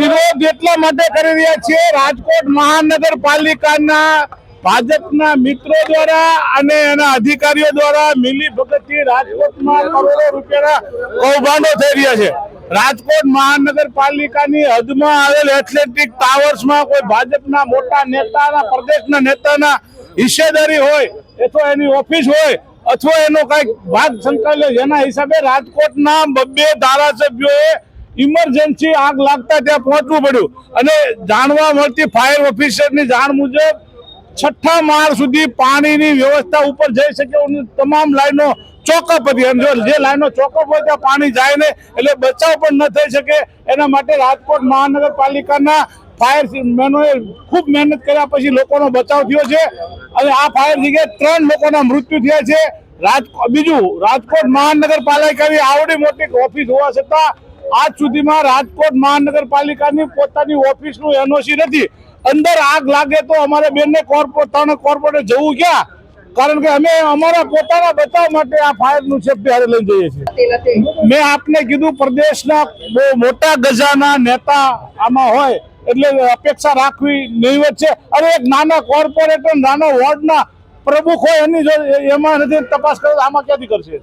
વિરોધ એટલા માટે કરી રહ્યા છીએ, રાજકોટ મહાનગરપાલિકાના ભાજપના મિત્રો દ્વારા અને એના અધિકારીઓ દ્વારા મિલી ભગતથી રાજકોટમાં કરોડો રૂપિયાના કૌભાંડો થઈ રહ્યા છે. રાજકોટ મહાનગરપાલિકાની હદમાં આવેલ એથ્લેટિક ટાવર્સમાં કોઈ ભાજપના મોટા નેતાના, પ્રદેશના નેતાના હિસ્સેદારી હોય, અથવા એની ઓફિસ હોય, અથવા એનો કંઈક ભાગ સંકળાયેલો એના હિસાબે રાજકોટના બબ્બે ધારાસભ્યોએ ઇમરજન્સી આગ લાગતા ત્યાં પહોંચવું પડ્યું. અને જાણવા મળતી ફાયર ઓફિસરની જાણ મુજબ છઠ્ઠા માળ સુધી પાણીની વ્યવસ્થા ઉપર જઈ શકે તમામ લાઈનો ચોકઅપ હતી. અને જો જે લાઈનો ચોકઅપ હોય ત્યાં પાણી જાય ને એટલે બચાવ પણ ન થઈ શકે. એના માટે રાજકોટ મહાનગરપાલિકાના ફાયર મેનોએ ખૂબ મહેનત કર્યા પછી લોકોનો બચાવ થયો છે. અને આ ફાયર જગ્યાએ ત્રણ લોકોના મૃત્યુ થયા છે. રાજ, બીજું રાજકોટ મહાનગરપાલિકાની આવડી મોટી ઓફિસ હોવા છતાં આજ સુધીમાં રાજકોટ મહાનગરપાલિકાની પોતાની ઓફિસનું એનઓસી નથી. અંદર આગ લાગે તો અમારે બેનને કોર્પોરેટ ત્રણ કોર્પોરેટ જવું ક્યાં? કારણ કે અમે અમારા પોતાના બચાવ માટે આ ફાયરનું સેફટી હારે લઈ જઈએ છીએ. મેં આપને કીધું પ્રદેશના બહુ મોટા ગજાના નેતા આમાં હોય એટલે અપેક્ષા રાખવી નહીવત છે. અને એક નાના કોર્પોરેટર નાના વોર્ડના પ્રમુખ હોય એની જો એમાં નથી તપાસ કરે આમાં ક્યાંથી કરશે?